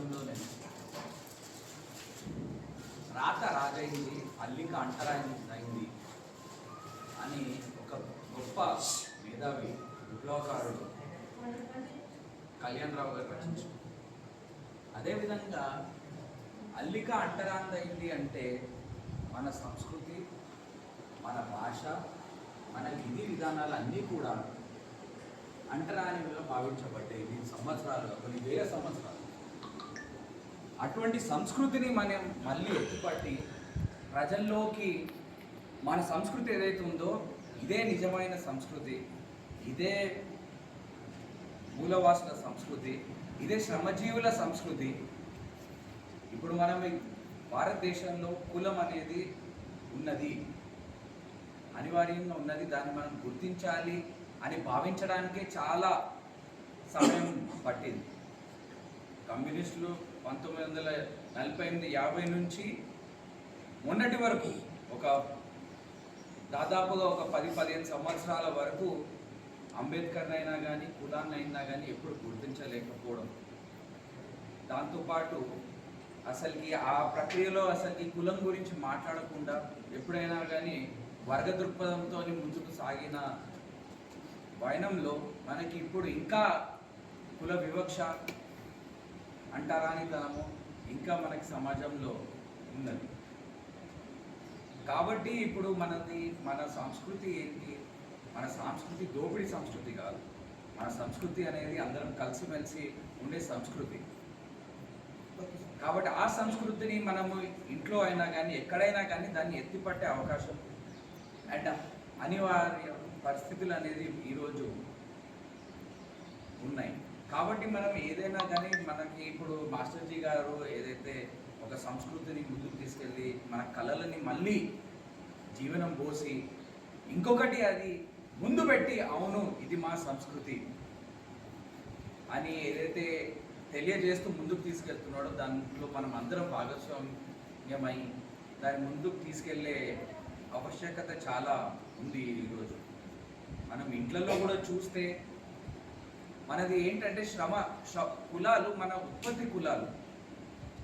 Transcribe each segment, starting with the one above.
మేధావి రాత రాజైంది అల్లిక అంటరాయింది అని ఒక గొప్ప మేధావి విప్లవకారుడు కళ్యాణ్ రావు గారు రచించారు అదేవిధంగా అల్లిక అంటరాందైంది అంటే మన సంస్కృతి మన భాష మన విధి విధానాలు అన్నీ కూడా అంటరానివిగా భావించబడ్డాయి. దీని సంవత్సరాలుగా కొన్ని వేల సంవత్సరాలు. అటువంటి సంస్కృతిని మనం మళ్ళీ ఎత్తుపట్టి ప్రజల్లోకి మన సంస్కృతి ఏదైతే ఉందో ఇదే నిజమైన సంస్కృతి ఇదే మూలవాసుల సంస్కృతి ఇదే శ్రమజీవుల సంస్కృతి. ఇప్పుడు మనం భారతదేశంలో కులం అనేది ఉన్నది అనివార్యంగా ఉన్నది దాన్ని మనం గుర్తించాలి అని భావించడానికే చాలా సమయం పట్టింది. కమ్యూనిస్టులు పంతొమ్మిది వందల నలభై ఎనిమిది యాభై నుంచి మొన్నటి వరకు ఒక దాదాపుగా ఒక పది పదిహేను సంవత్సరాల వరకు అంబేద్కర్ అయినా కానీ కులాన్ని అయినా కానీ ఎప్పుడు గుర్తించలేకపోవడం. దాంతోపాటు అసలుకి ఆ ప్రక్రియలో అసలుకి కులం గురించి మాట్లాడకుండా ఎప్పుడైనా కానీ వర్గ దృక్పథంతో ముందుకు సాగిన వైనంలో మనకి ఇప్పుడు ఇంకా కుల వివక్ష అంటారానితనము ఇంకా మనకి సమాజంలో ఉన్నది. కాబట్టి ఇప్పుడు మనది మన సంస్కృతి ఏంటి? మన సంస్కృతి దోపిడీ సంస్కృతి కాదు. మన సంస్కృతి అనేది అందరం కలిసిమెలిసి ఉండే సంస్కృతి. కాబట్టి ఆ సంస్కృతిని మనము ఇంట్లో అయినా కానీ ఎక్కడైనా కానీ దాన్ని ఎత్తిపట్టే అవకాశం అండ్ అనివార్య పరిస్థితులు అనేది ఈరోజు ఉన్నాయి. కాబట్టి మనం ఏదైనా కానీ మనకి ఇప్పుడు మాస్టర్జీ గారు ఏదైతే ఒక సంస్కృతిని ముందుకు తీసుకెళ్ళి మన కళలని మళ్ళీ జీవనం పోసి ఇంకొకటి అది ముందు పెట్టి అవును ఇది మా సంస్కృతి అని ఏదైతే తెలియజేస్తూ ముందుకు తీసుకెళ్తున్నాడో దాంట్లో మనం అందరం భాగస్వామ్యమై దాన్ని ముందుకు తీసుకెళ్ళే ఆవశ్యకత చాలా ఉంది ఈరోజు. మనం ఇంట్లలో కూడా చూస్తే మనది ఏంటంటే శ్రమ శ్ర- కులాలు మన ఉత్పత్తి కులాలు.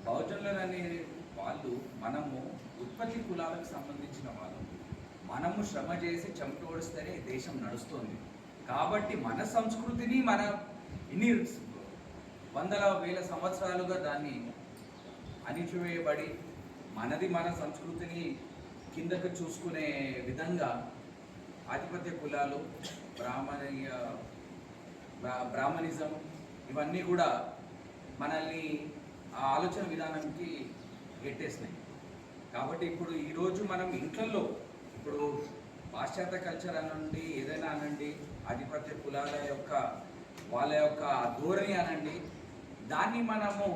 బహుజనులు అనే వాళ్ళు మనము ఉత్పత్తి కులాలకు సంబంధించిన వాళ్ళు. మనము శ్రమ చేసి చెమటోడిస్తేనే దేశం నడుస్తుంది. కాబట్టి మన సంస్కృతిని మన ఇన్ని వందల వేల సంవత్సరాలుగా దాన్ని అణిచివేయబడి మనది మన సంస్కృతిని కిందకు చూసుకునే విధంగా ఆధిపత్య కులాలు బ్రాహ్మణీయ బ్రాహ్మణిజం ఇవన్నీ కూడా మనల్ని ఆ ఆలోచన విధానానికి గెట్టేసినాయి కాబట్టి ఇప్పుడు ఈరోజు మనం ఇంట్లో ఇప్పుడు పాశ్చాత్య కల్చర్ అనండి ఏదైనా అనండి ఆధిపత్య కులాల యొక్క వాళ్ళ యొక్క ధోరణి అనండి దాన్ని మనము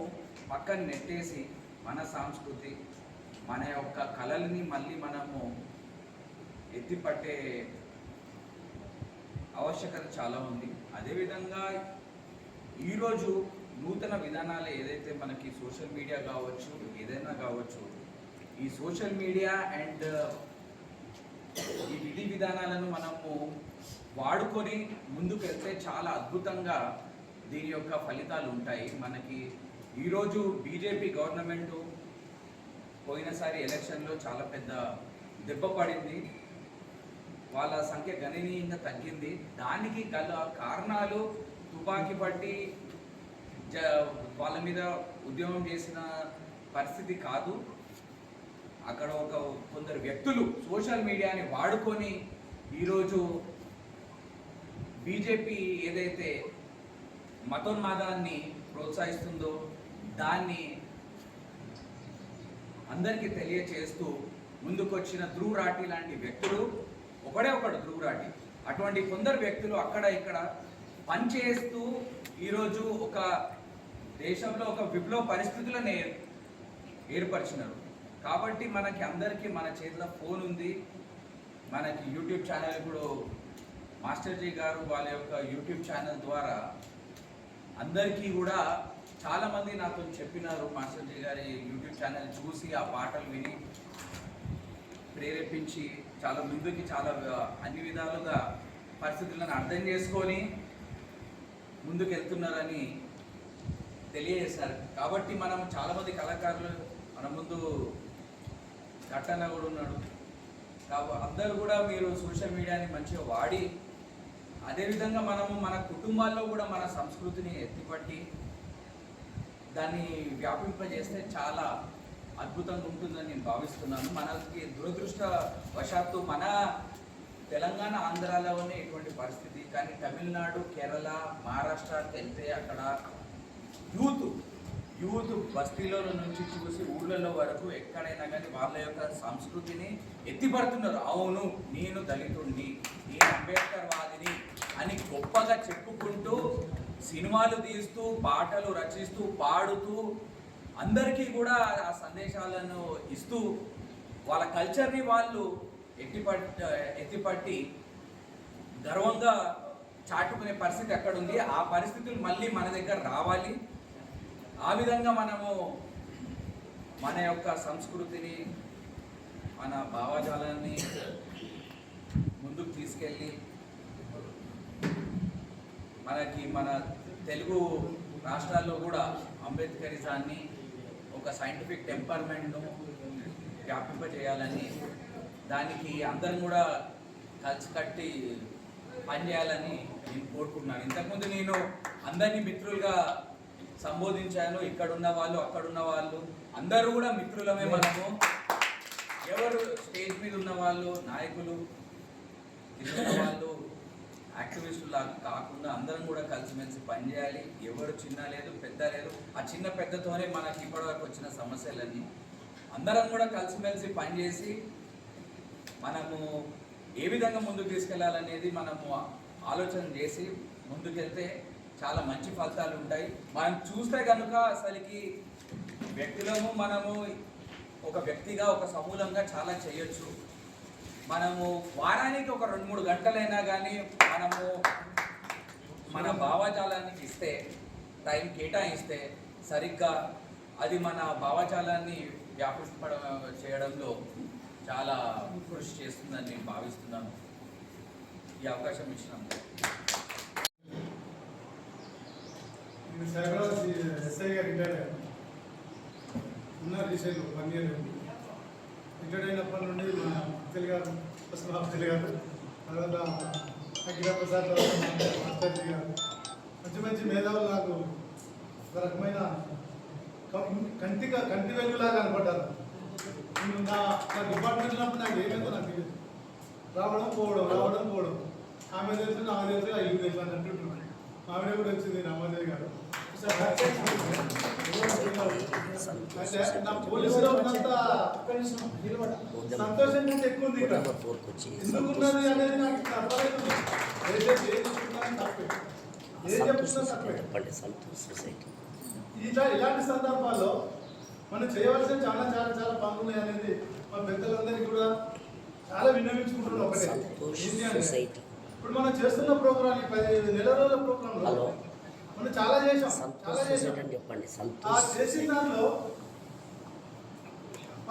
పక్కన నెట్టేసి మన సంస్కృతి మన యొక్క కళల్ని మళ్ళీ మనము ఎత్తిపట్టే ఆవశ్యకత చాలా ఉంది. అదేవిధంగా ఈరోజు నూతన విధానాలు ఏదైతే మనకి సోషల్ మీడియా కావచ్చు ఏదైనా కావచ్చు ఈ సోషల్ మీడియా అండ్ ఈ విధి విధానాలను మనము వాడుకొని ముందుకు వెళ్తే చాలా అద్భుతంగా దీని యొక్క ఫలితాలు ఉంటాయి. మనకి ఈరోజు బీజేపీ గవర్నమెంటు పోయినసారి ఎలక్షన్లో చాలా పెద్ద దెబ్బ పడింది. వాళ్ళ సంఖ్య గణనీయంగా తగ్గింది. దానికి గల కారణాలు తుపాకీ పట్టి జ వాళ్ళ మీద ఉద్యమం చేసిన పరిస్థితి కాదు. అక్కడ ఒక కొందరు వ్యక్తులు సోషల్ మీడియాని వాడుకొని ఈరోజు బీజేపీ ఏదైతే మతోన్మాదాన్ని ప్రోత్సహిస్తుందో దాన్ని అందరికీ తెలియచేస్తూ ముందుకొచ్చిన ధ్రువ్ రాఠీ లాంటి వ్యక్తులు ఒకడే ఒకడు ధ్రువ్ అటువంటి కొందరు వ్యక్తులు అక్కడ ఇక్కడ పనిచేస్తూ ఈరోజు ఒక దేశంలో ఒక విప్లవ పరిస్థితులను ఏర్పరిచినారు. కాబట్టి మనకి అందరికీ మన చేతిలో ఫోన్ ఉంది. మనకి యూట్యూబ్ ఛానల్ ఇప్పుడు మాస్టర్జీ గారు వాళ్ళ యొక్క యూట్యూబ్ ఛానల్ ద్వారా అందరికీ కూడా చాలామంది నాతో చెప్పినారు. మాస్టర్జీ గారి యూట్యూబ్ ఛానల్ చూసి ఆ పాటలు విని ప్రేరేపించి చాలా ముందుకి చాలా అన్ని విధాలుగా పరిస్థితులను అర్థం చేసుకొని ముందుకు వెళ్తున్నారని తెలియజేశారు. కాబట్టి మనం చాలామంది కళాకారులు మన ముందు ఘట్టన కూడా ఉన్నాడు. కాబట్టి అందరూ కూడా మీరు సోషల్ మీడియాని మంచిగా వాడి అదేవిధంగా మనము మన కుటుంబాల్లో కూడా మన సంస్కృతిని ఎత్తిపట్టి దాన్ని వ్యాపింపజేస్తే చాలా అద్భుతంగా ఉంటుందని నేను భావిస్తున్నాను. మనకి దురదృష్టవశాత్తు మన తెలంగాణ ఆంధ్రాలోనే ఇటువంటి పరిస్థితి. కానీ తమిళనాడు కేరళ మహారాష్ట్రకి వెళ్తే అక్కడ యూత్ యూత్ బస్తీలో నుంచి చూసి ఊళ్ళలో వరకు ఎక్కడైనా కానీ వాళ్ళ యొక్క సంస్కృతిని ఎత్తిపడుతున్నారు. అవును నేను దళితుడిని నేను అంబేద్కర్ వాదిని అని గొప్పగా చెప్పుకుంటూ సినిమాలు తీస్తూ పాటలు రచిస్తూ పాడుతూ అందరికీ కూడా ఆ సందేశాలను ఇస్తూ వాళ్ళ కల్చర్ని వాళ్ళు ఎట్టిపట్ ఎత్తిపట్టి గర్వంగా చాటుకునే పరిస్థితి ఎక్కడ ఉంది ఆ పరిస్థితులు మళ్ళీ మన దగ్గర రావాలి. ఆ విధంగా మనము మన యొక్క సంస్కృతిని మన భావజాలాన్ని ముందుకు తీసుకెళ్ళి మనకి మన తెలుగు రాష్ట్రాల్లో కూడా అంబేద్కరిజాన్ని ఒక సైంటిఫిక్ టెంపర్మెంట్ను వ్యాపింపజేయాలని దానికి అందరం కూడా కలిసికట్టి పనిచేయాలని నేను కోరుకుంటున్నాను. ఇంతకుముందు నేను అందరినీ మిత్రులుగా సంబోధించాను. ఇక్కడున్న వాళ్ళు అక్కడున్న వాళ్ళు అందరూ కూడా మిత్రులమే మనము. ఎవరు స్టేజ్ మీద ఉన్న వాళ్ళు నాయకులు వాళ్ళు యాక్టివిస్టులా కాకుండా అందరం కూడా కలిసిమెలిసి పనిచేయాలి ఎవరు చిన్న లేదు పెద్ద లేదు. ఆ చిన్న పెద్దతోనే మనకి ఇప్పటివరకు వచ్చిన సమస్యలన్నీ. అందరం కూడా కలిసిమెలిసి పనిచేసి మనము ఏ విధంగా ముందుకు తీసుకెళ్ళాలనేది మనము ఆలోచన చేసి ముందుకెళ్తే చాలా మంచి ఫలితాలు ఉంటాయి. మనం చూస్తే కనుక అసలుకి వ్యక్తులము మనము ఒక వ్యక్తిగా ఒక సమూలంగా చాలా చేయొచ్చు. మనము వారానికి ఒక రెండు మూడు గంటలైనా కానీ మనము మన భావజాలానికి ఇస్తే టైం కేటాయిస్తే సరిగ్గా అది మన భావజాలాన్ని వ్యాపింప చేయడంలో చాలా కృషి చేస్తుందని నేను భావిస్తున్నాను. ఈ అవకాశం ఇచ్చినందుకు. ఎస్ఐ గారు ఉన్నారు రీసెంట్ వన్ ఇయర్ అయింది రిటైర్ అయినప్పటి నుండి మా అబ్దుల్ గారు ఫస్ట్ అబ్దుల్ గారు తర్వాత అఖిల ప్రసాద్ మాస్టర్జీ గారు. మంచి మంచి మేధావులు నాకు ఒక రకమైన కంటిగా కంటి వెలుగులాగా కనపడ్డారు. నేను నా నా డిపార్ట్మెంట్ ఉన్నప్పుడు నాకు ఏమైందో నాకు తెలియదు. రావడం పోవడం రావడం పోవడం. ఆమె తెలుసు నాకు తెలుసు ఆ ఇల్లు తెలుసు అని అంటుంటున్నాను ఆమె కూడా వచ్చింది రామాదేవి గారు. చెప్పండి సంతోష్ సొసైటీ. ఇట్లా ఇలాంటి సందర్భాల్లో మనం చేయవలసిన చాలా చాలా చాలా పనులు ఉన్నాయి అనేది మా పెద్దలందరికీ కూడా చాలా విన్నవించుకుంటున్నాం ఒకటే ఇప్పుడు మనం చేస్తున్న ప్రోగ్రామ్ ఈ పది నెల రోజుల చేసాం సంతోష్ చాలా చేసాం చెప్పండి? ఆ సంతోష్.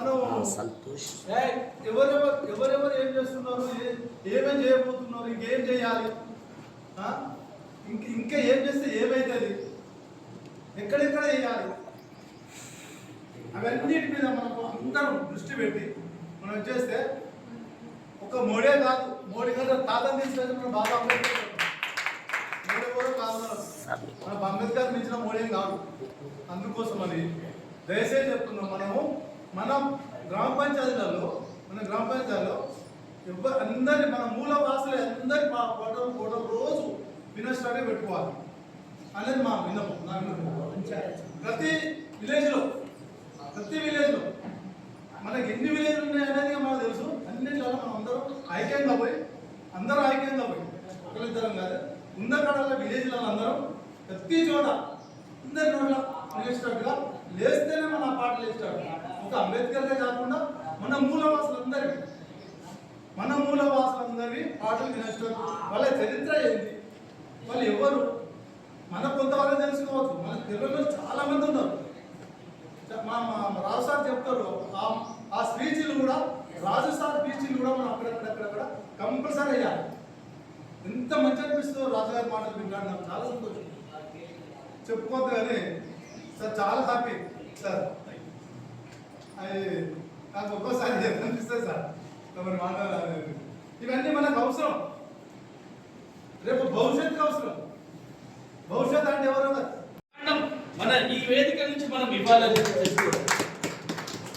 ఆ, సంతోష్. ఏయ్, ఎవరెవరు ఎవరెవరు ఏం చేస్తున్నారు? ఏమేం చేయబోతున్నారు? ఇంకేం చేయాలి? ఇంక ఇంకా ఏం చేస్తే ఏమైతుంది? ఎక్కడెక్కడ చేయాలి? అవన్నిటి మీద మనకు అందరం దృష్టి పెట్టి మనం చేస్తే ఒక మోడే కాదు మోడీ గారు తాతని తీసుకెళ్ళి మన బాబా అంబేద్కర్ మన అంబేద్కర్ మించిన మోడీ కాదు. అందుకోసం అని దయచేసి చెప్తున్నాం మనము మనం గ్రామ పంచాయతీలలో మన గ్రామ పంచాయతీలో ఎవ్వరు అందరి మన మూల వాసులు అందరి మా ఫోటో ఫోటో రోజు వినస్టాడే పెట్టుకోవాలి. అనేది మా విన్నపం నా విన్నపం. ప్రతి విలేజ్లో ప్రతి విలేజ్లో మనకి ఎన్ని విలేజ్లు ఉన్నాయనేది మనకు తెలుసు. అన్నింటిలో మనం అందరం ఐక్యంగా పోయి అందరూ ఐక్యంగా పోయి ఒకరిద్దరం కాదు ఉందకడల విలేజ్ అందరం ప్రతి చోట అందరి నోట్ల లేచేటట్టుగా లేస్తేనే మన పాట పాటలు లేచేటట్టు. ఒక అంబేద్కర్లే కాకుండా మన మూలవాసులందరివి మన మూలవాసులందరివి పాటలు వినేటట్టు వాళ్ళ చరిత్ర ఏంటి? వాళ్ళు ఎవరు? మన కొంతవరకు తెలుసుకోవచ్చు. మన తెలుగులో చాలా మంది ఉన్నారు. మా మా రాజు సార్ చెప్తారు ఆ- ఆ స్పీచ్లు కూడా రాజు సార్ స్పీచ్లు కూడా మనం అక్కడక్కడక్కడ కంపల్సరీ అయ్యాలి ఎంత మంచి అనిపిస్తుందో రాజుగారి మాటలు వింటాను నాకు చాలా సంతోషం. చెప్పుకోవద్దు కానీ సార్ చాలా హ్యాపీ. సార్ అది నాకు ఒక్కోసారి అనిపిస్తుంది సార్ మరి మాట్లాడాలి ఇవన్నీ మనకు అవసరం. రేపు భవిష్యత్తుకి అవసరం. భవిష్యత్ అంటే ఎవరో. మనం ఈ వేదిక నుంచి మనం ఇవ్వాలని చేసుకోవాలి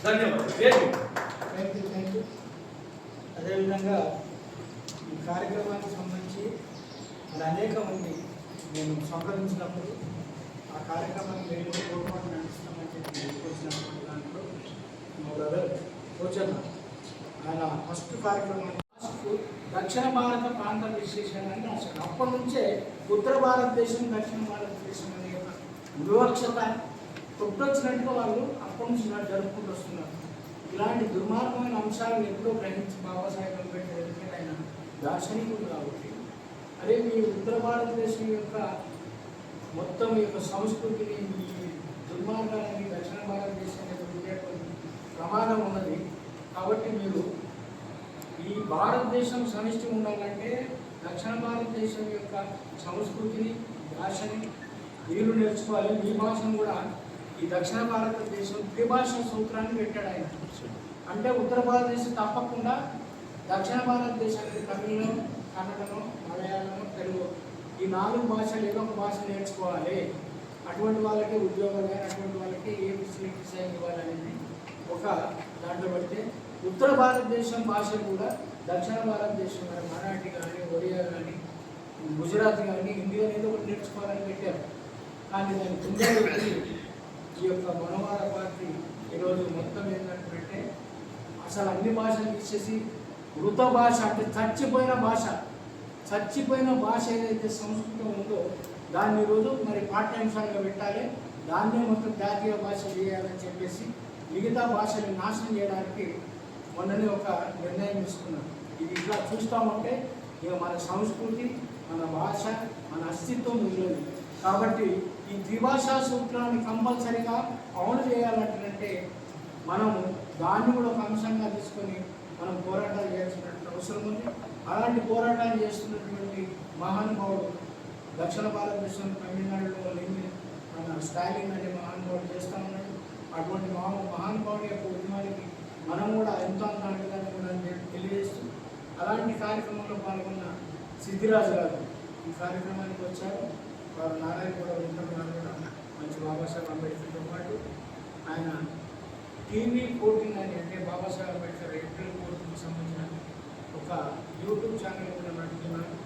ధన్యవాదాలు. అదేవిధంగా ఈ కార్యక్రమానికి సంబంధించి అనేక మంది నేను సంప్రదించినప్పుడు ఆ కార్యక్రమాన్ని నేను కూడా నడుస్తామని చెప్పి వచ్చినటువంటి దాంట్లో మా బ్రదర్ కోచన్న ఆయన ఫస్ట్ కార్యక్రమం ఫస్ట్ దక్షిణ భారత ప్రాంతం విశ్లేషణ అని రాశాడు అప్పటి నుంచే ఉత్తర భారతదేశం దక్షిణ భారతదేశం అనే ఒక వివక్షత తొట్టొచ్చినట్టుగా వాళ్ళు అప్పటి నుంచి జరుపుకుంటూ వస్తున్నారు. ఇలాంటి దుర్మార్గమైన అంశాలను ఎప్పుడో గ్రహించి బాబాసాహెబ్ అంబేద్కర్ ఎందుకంటే ఆయన దార్శనికుడు కాబట్టి. అదే మీ ఉత్తర భారతదేశం యొక్క మొత్తం ఈ యొక్క సంస్కృతిని ఈ దుర్మార్గాలని దక్షిణ భారతదేశానికి ఉండేటువంటి ప్రమాదం ఉన్నది. కాబట్టి మీరు ఈ భారతదేశం సమిష్టి ఉండాలంటే దక్షిణ భారతదేశం యొక్క సంస్కృతిని భాషని మీరు నేర్చుకోవాలి. మీ భాషను కూడా ఈ దక్షిణ భారతదేశం త్రిభాష సూత్రాన్ని పెట్టాడు ఆయన. అంటే ఉత్తర భారతదేశం తప్పకుండా దక్షిణ భారతదేశానికి తమిళం కన్నడము మలయాళము తెలుగు. ఈ నాలుగు భాషలు ఏదో ఒక భాష నేర్చుకోవాలి. అటువంటి వాళ్ళకి ఉద్యోగాలు కానీ అటువంటి వాళ్ళకి ఏ ఫెసిలిటీస్ అయినా ఇవ్వాలనేది ఒక దాంట్లో పెడితే ఉత్తర భారతదేశం భాషలు కూడా దక్షిణ భారతదేశం కానీ మరాఠీ కానీ ఒరియా కానీ గుజరాత్ కానీ హిందీ అనేది ఒకటి నేర్చుకోవాలని పెట్టారు. కానీ దాని కింద ఈ యొక్క మనవాద పార్టీ ఈరోజు మొత్తం ఏంటంటే అసలు అన్ని భాషలు తీసేసి మృత భాష అంటే చచ్చిపోయిన భాష. చచ్చిపోయిన భాష ఏదైతే సంస్కృతం ఉందో దాన్ని ఈరోజు మరి పాఠ్యాంశాలుగా పెట్టాలి. దాన్నే మొత్తం జాతీయ భాష చేయాలని చెప్పేసి మిగతా భాషని నాశనం చేయడానికి మొన్ననే ఒక నిర్ణయం తీసుకున్నాం ఇది ఇట్లా చూస్తామంటే ఇక మన సంస్కృతి మన భాష మన అస్తిత్వం మిగిలింది కాబట్టి ఈ ద్విభాషా సూత్రాన్ని కంపల్సరీగా అమలు చేయాలంటే మనము దాన్ని కూడా ఒక అంశంగా తీసుకొని మనం పోరాటాలు చేయాల్సినటువంటి అవసరం ఉంది. అలాంటి పోరాటాలు చేస్తున్నటువంటి మహానుభావుడు దక్షిణ భారతదేశం తమిళనాడులో లేని మన స్టాలిన్ అనే మహానుభావుడు చేస్తూ ఉన్నాడు. అటువంటి మహా మహానుభావుడి యొక్క ఉద్యమానికి మనం కూడా ఎంతో అంత కూడా తెలియజేస్తూ అలాంటి కార్యక్రమంలో పాల్గొన్న సిద్ధిరాజు గారు ఈ కార్యక్రమానికి వచ్చారు. వారు నారాయణ కూడా వింటున్నారు కూడా మంచి బాబాసాహెబ్ అంబేద్కర్తో పాటు ఆయన టీవీ కోటింగ్ అని అంటే బాబాసాహెబ్ అంబేద్కర్ ఏప్రిల్ కోర్టుకు సంబంధించిన ఒక యూట్యూబ్ ఛానల్ కూడా నడుపుతున్నాను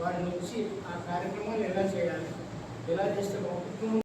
వారి నుంచి ఆ కార్యక్రమాలు ఎలా చేయాలి? ఎలా చేస్తే బాగుంటుంది?